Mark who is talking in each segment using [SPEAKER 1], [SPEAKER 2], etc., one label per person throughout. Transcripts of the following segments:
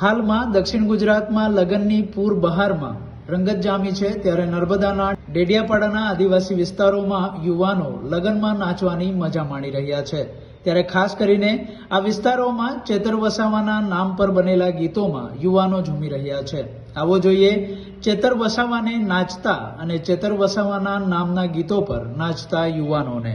[SPEAKER 1] હાલમાં દક્ષિણ ગુજરાતમાં લગ્નની પૂર બહારમાં રંગત જામી છે ત્યારે નર્મદાના ડેડિયાપાડાના આદિવાસી વિસ્તારોમાં યુવાનો લગ્નમાં નાચવાની મજા માણી રહ્યા છે. ત્યારે ખાસ કરીને આ વિસ્તારોમાં ચેતર વસાવાના નામ પર બનેલા ગીતોમાં યુવાનો ઝૂમી રહ્યા છે. આવો જોઈએ ચેતર વસાવાને નાચતા અને ચેતર વસાવાના નામના ગીતો પર નાચતા યુવાનોને.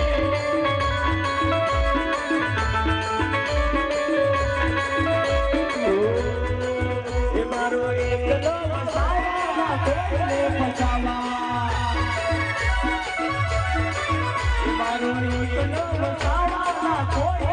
[SPEAKER 2] એકલો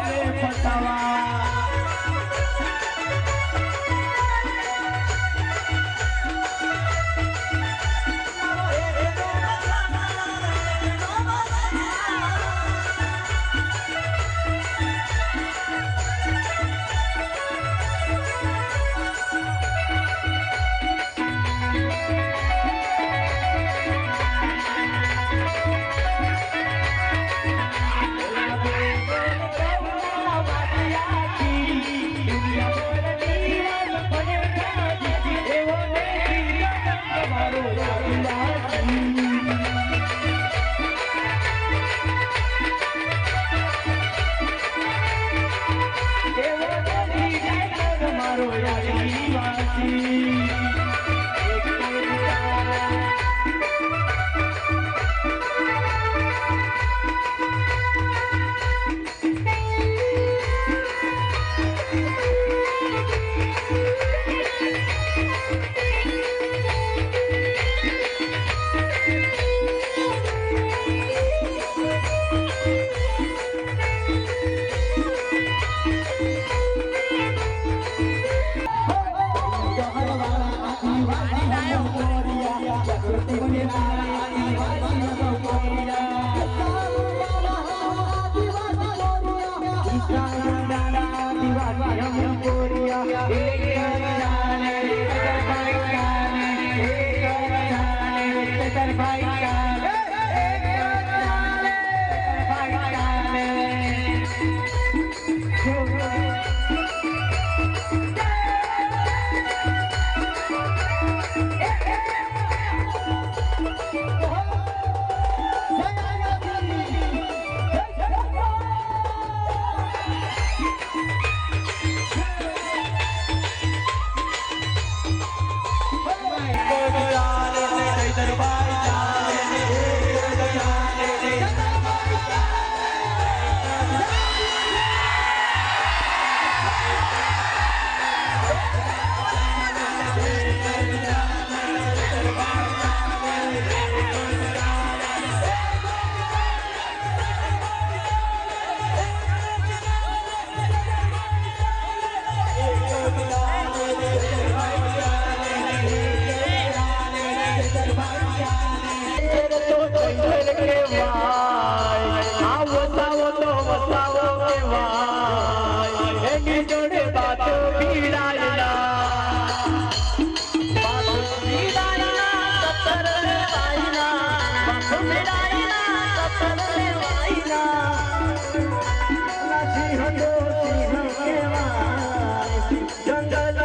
[SPEAKER 2] આદિવાસી Bye. જોડે